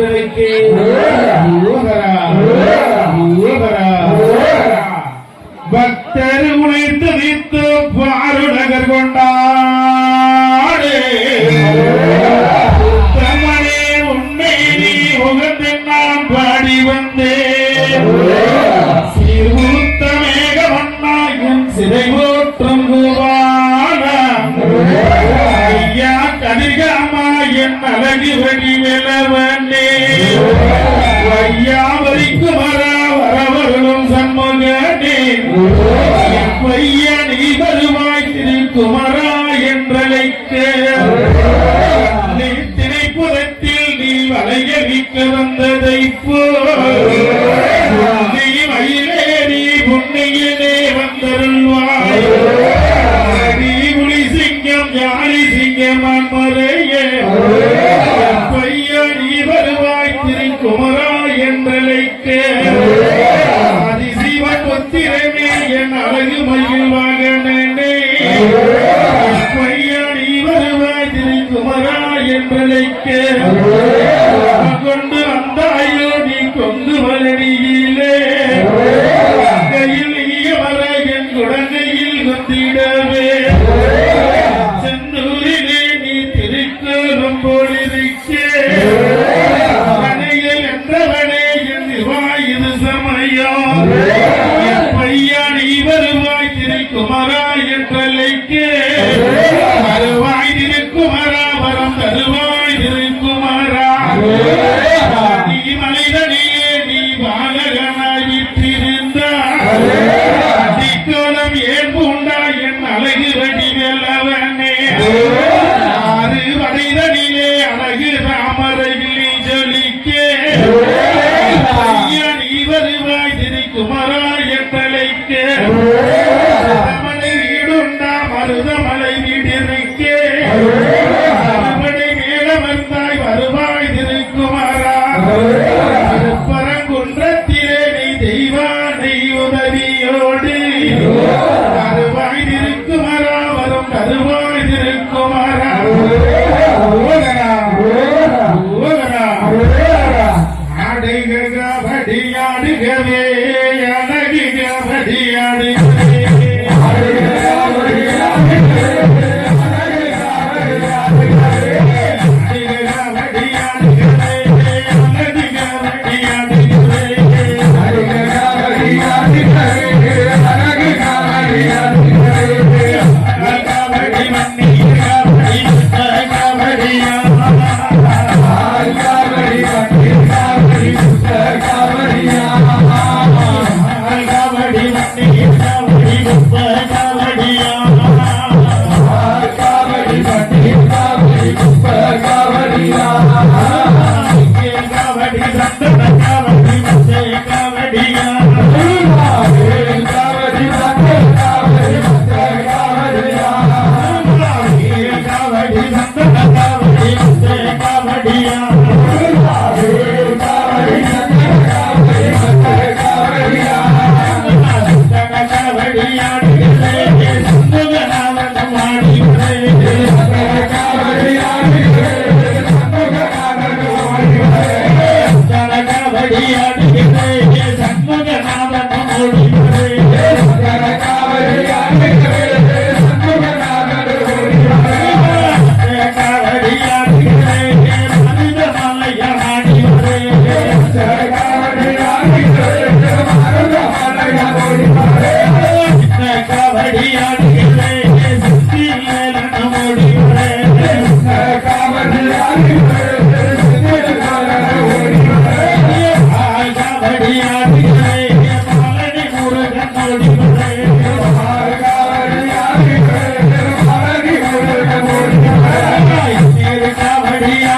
ವೆಂಕಟೇಶ್ವರಕ್ಕೆ மலகி வடிவெலவனே வையாவை மமலையே பையன் இவருவாய் திருக்குமரா என்றழைத்தேன். அடிக்கு வருவாய் திருக்குமரா வரம் தருவாய் திருக்குமரா நீ மனிதனிலே நீ hear बढ़िया बढ़िया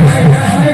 Thank you.